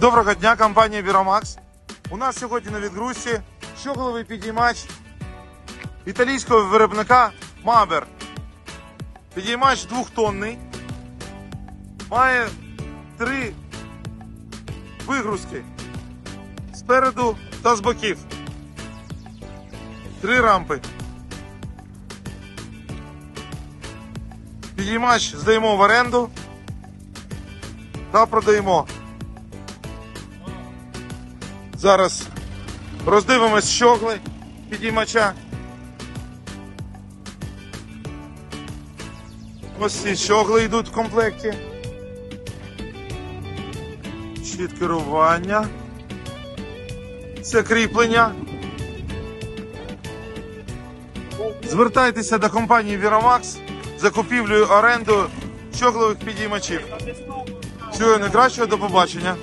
Доброго дня, компанія Віромакс. У нас сьогодні на відгрузці щогловий підіймач італійського виробника Мабер. Підіймач двохтонний. Має три вигрузки спереду та з боків. Три рампи. Підіймач здаємо в оренду та продаємо. Зараз роздивимось щогли підіймача. Ось ці щогли йдуть в комплекті. Щит керування. Це кріплення. Звертайтеся до компанії Віромакс за купівлею оренду щоглових підіймачів. Всього найкращого, до побачення.